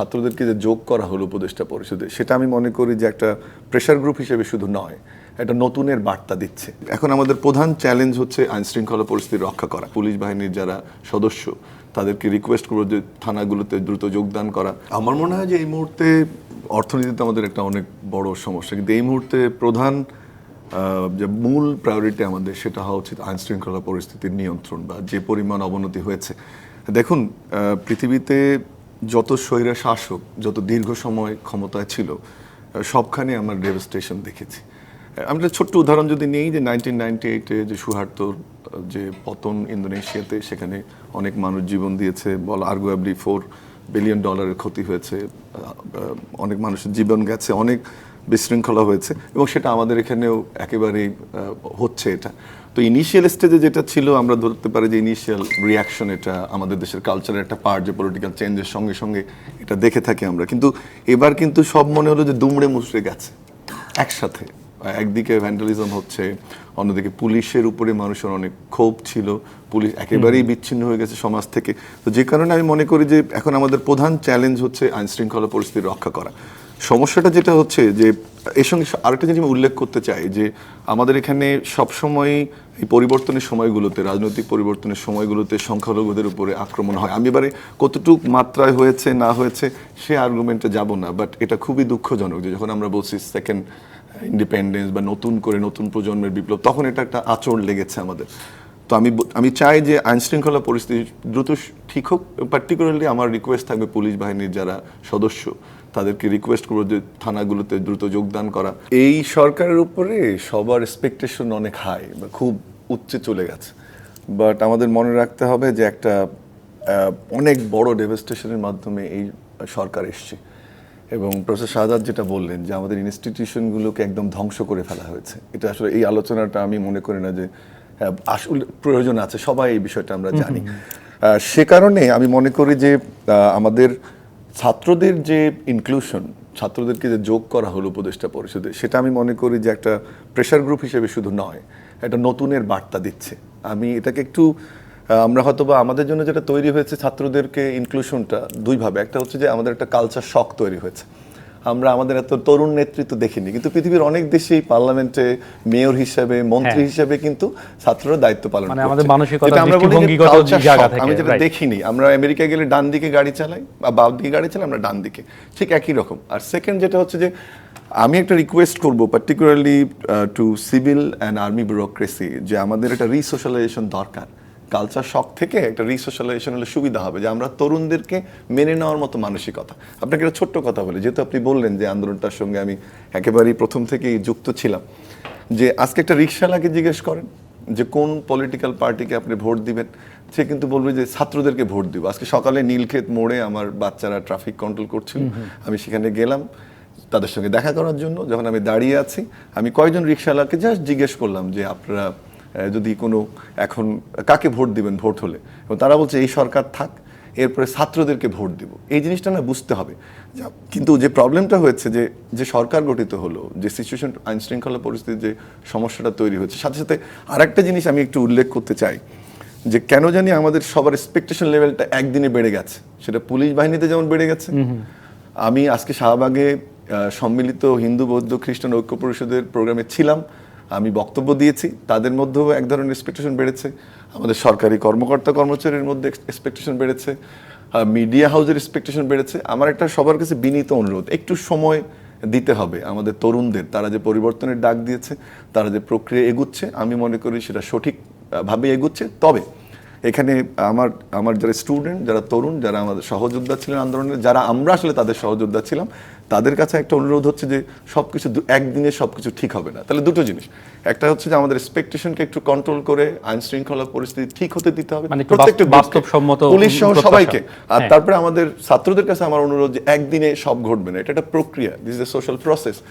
ছাত্রদেরকে যে যোগ করা হলো উপদেষ্টা পরিষদে, সেটা আমি মনে করি যে একটা প্রেশার গ্রুপ হিসেবে শুধু নয়, একটা নতুনের বার্তা দিচ্ছে। এখন আমাদের প্রধান চ্যালেঞ্জ হচ্ছে আইন শৃঙ্খলা পরিস্থিতি রক্ষা করা। পুলিশ বাহিনীর যারা সদস্য, তাদেরকে রিকোয়েস্ট করব যে থানাগুলোতে দ্রুত যোগদান করা। আমার মনে হয় যে এই মুহূর্তে অর্থনীতিতে আমাদের একটা অনেক বড় সমস্যা, কিন্তু এই মুহূর্তে প্রধান যে মূল প্রায়োরিটি আমাদের, সেটা হওয়া উচিত আইন শৃঙ্খলা পরিস্থিতির নিয়ন্ত্রণ বা যে পরিমাণ অবনতি হয়েছে। দেখুন পৃথিবীতে যত স্বৈরা শাসক, যত দীর্ঘ সময় ক্ষমতায় ছিল সবখানে আমরা ডেভাস্টেশন দেখেছি। আমি ছোট্ট উদাহরণ যদি নিই যে নাইনটিন নাইনটি এইটে যে সুহার্তর যে পতন ইন্দোনেশিয়াতে, সেখানে অনেক মানুষ জীবন দিয়েছে, বল আর্গুয়াবলি ফোর বিলিয়ন ডলারের ক্ষতি হয়েছে অনেক মানুষের জীবন গেছে, অনেক বিশৃঙ্খলা হয়েছে এবং সেটা আমাদের এখানেও একেবারেই হচ্ছে এটা। তো ইনিশিয়াল স্টেজে যেটা ছিল আমরা ধরতে পারি যে ইনিশিয়াল রিয়াকশন এটা আমাদের দেশের কালচারের একটা পার্ট যে পলিটিক্যাল চেঞ্জের সঙ্গে সঙ্গে এটা দেখে থাকি আমরা। কিন্তু এবার কিন্তু সব মনে হলো যে দুমড়ে মুচড়ে গেছে একসাথে। একদিকে ভ্যান্ডালিজম হচ্ছে অন্যদিকে পুলিশের উপরে মানুষের অনেক ক্ষোভ ছিল পুলিশ একেবারেই বিচ্ছিন্ন হয়ে গেছে সমাজ থেকে। তো যে কারণে আমি মনে করি যে এখন আমাদের প্রধান চ্যালেঞ্জ হচ্ছে আইনশৃঙ্খলা পরিস্থিতি রক্ষা করা। সমস্যাটা যেটা হচ্ছে যে, এর সঙ্গে আরেকটা জিনিস আমি উল্লেখ করতে চাই যে, আমাদের এখানে সবসময় এই পরিবর্তনের সময়গুলোতে, রাজনৈতিক পরিবর্তনের সময়গুলোতে সংখ্যালঘুদের উপরে আক্রমণ হয়। আমি এবারে কতটুক মাত্রায় হয়েছে, না হয়েছে, সে আর্গুমেন্টে যাব না বাট এটা খুবই দুঃখজনক যে, যখন আমরা বলছি সেকেন্ড ইন্ডিপেন্ডেন্স বা নতুন করে নতুন প্রজন্মের বিপ্লব, তখন এটা একটা আচরণ লেগেছে আমাদের। তো আমি আমি চাই যে আইন শৃঙ্খলা পরিস্থিতি দ্রুত ঠিক হোক পার্টিকুলারলি আমার রিকোয়েস্ট থাকবে পুলিশ বাহিনীর যারা সদস্য। তাদেরকে রিকোয়েস্ট করব যে থানাগুলোতে দ্রুত যোগদান করা। এই সরকারের উপরে সবার এক্সপেকটেশন অনেক হাই বা খুব উচ্চে চলে গেছে। বাট আমাদের মনে রাখতে হবে যে একটা অনেক বড় ডেভাস্টেশনের মাধ্যমে এই সরকার এসছে। এবং প্রফেসর শাহাদ যেটা বললেন যে আমাদের ইনস্টিটিউশনগুলোকে একদম ধ্বংস করে ফেলা হয়েছে। এটা আসলে এই আলোচনাটা আমি মনে করি না যে হ্যাঁ, আসলে প্রয়োজন আছে। সবাই এই বিষয়টা আমরা জানি। সে কারণে আমি মনে করি যে আমাদের ছাত্রদের যে ইনক্লুশন ছাত্রদেরকে যে যোগ করা হলো উপদেষ্টা পরিষদে, সেটা আমি মনে করি যে একটা প্রেশার গ্রুপ হিসেবে শুধু নয় একটা নতুনের বার্তা দিচ্ছে। আমি এটাকে একটু আমরা হয়তো বা আমাদের জন্য যেটা তৈরি হয়েছে ছাত্রদেরকে ইনক্লুশনটা দুইভাবে একটা হচ্ছে যে আমাদের একটা কালচার শখ তৈরি হয়েছে। আমরা আমাদের এত তরুণ নেতৃত্ব দেখিনি। কিন্তু পৃথিবীর অনেক দেশেই পার্লামেন্টে মেয়র হিসেবে মন্ত্রী হ্যাঁ। হিসেবে কিন্তু ছাত্ররা দায়িত্ব পালন মানে আমাদের মানসিকতা, যেটা আমরা বলি যে দৃষ্টিভঙ্গিগত জায়গা থেকে, আমি যেটা দেখিনি আমরা আমেরিকা গেলে ডান দিকে গাড়ি চালাই বা বাম দিকে গাড়ি চালাই আমরা ডান দিকে। ঠিক একই রকম। আর সেকেন্ড যেটা হচ্ছে যে আমি একটা রিকোয়েস্ট করব particularly to civil and army bureaucracy যে আমাদের একটা রিসোশ্যালাইজেশন দরকার। কালচার শক থেকে একটা রিসোশ্যালাইজেশন হলে সুবিধা হবে যে আমরা তরুণদেরকে মেনে নেওয়ার মতো মানসিকতা। আপনাকে একটা ছোট্ট কথা বলি যেহেতু আপনি বললেন যে আন্দোলনটার সঙ্গে আমি একেবারেই প্রথম থেকেই যুক্ত ছিলাম যে আজকে একটা রিক্সাওয়ালাকে জিজ্ঞেস করেন যে কোন পলিটিক্যাল পার্টিকে আপনি ভোট দিবেন? সে কিন্তু বলবে যে ছাত্রদেরকে ভোট দিব। আজকে সকালে নীলক্ষেত মোড়ে আমার বাচ্চারা ট্রাফিক কন্ট্রোল করছিল। আমি সেখানে গেলাম তাদের সঙ্গে দেখা করার জন্য। যখন আমি দাঁড়িয়ে আছি আমি কয়েকজন রিক্সাওয়ালাকে জাস্ট জিজ্ঞেস করলাম যে আপনারা যদি কোনো এখন কাকে ভোট দিবেন ভোট হলে? এবং তারা বলছে এই সরকার থাক এরপরে ছাত্রদেরকে ভোট দিব। এই জিনিসটা না বুঝতে হবে। কিন্তু যে প্রবলেমটা হয়েছে যে যে সরকার গঠিত হলো যে সিচুয়েশন আইন শৃঙ্খলা পরিস্থিতির যে সমস্যাটা তৈরি হয়েছে সাথে সাথে আরেকটা জিনিস আমি একটু উল্লেখ করতে চাই যে কেন জানি আমাদের সবার এক্সপেকটেশন লেভেলটা একদিনে বেড়ে গেছে। সেটা পুলিশ বাহিনীতে যেমন বেড়ে গেছে। আমি আজকে শাহবাগে সম্মিলিত হিন্দু বৌদ্ধ খ্রিস্টান ঐক্য পরিষদের প্রোগ্রামে ছিলাম। আমি বক্তব্য দিয়েছি, তাদের মধ্যেও এক ধরনের এক্সপেকটেশন বেড়েছে। আমাদের সরকারি কর্মকর্তা কর্মচারীর মধ্যে এক্সপেকটেশন বেড়েছে মিডিয়া হাউসের এক্সপেকটেশন বেড়েছে। আমার একটা সবার কাছে বিনীত অনুরোধ, একটু সময় দিতে হবে আমাদের তরুণদের। তারা যে পরিবর্তনের ডাক দিয়েছে, তারা যে প্রক্রিয়া এগুচ্ছে, আমি মনে করি সেটা সঠিকভাবে এগুচ্ছে। তবে এখানে আমার আমার যারা স্টুডেন্ট যারা তরুণ, যারা আমাদের সহযোদ্ধা ছিলেন আন্দোলনের যারা আমরা আসলে তাদের সহযোদ্ধা ছিলাম তাদের কাছে একটা অনুরোধ হচ্ছে যে সব কিছু একদিনে সব কিছু ঠিক হবে না। তাহলে দুটো জিনিস। একটা হচ্ছে যে আমাদের এক্সপেকটেশনকে একটু কন্ট্রোল করে আইন শৃঙ্খলা পরিস্থিতি ঠিক হতে দিতে হবে। মানে প্রত্যেকটা বাস্তব- বাস্তবসম্মত পুলিশ সহ সবাইকে। আর হ্যাঁ। তারপরে আমাদের ছাত্রদের কাছে আমার অনুরোধ যে একদিনে সব ঘটবে না। এটা একটা প্রক্রিয়া। This is a social process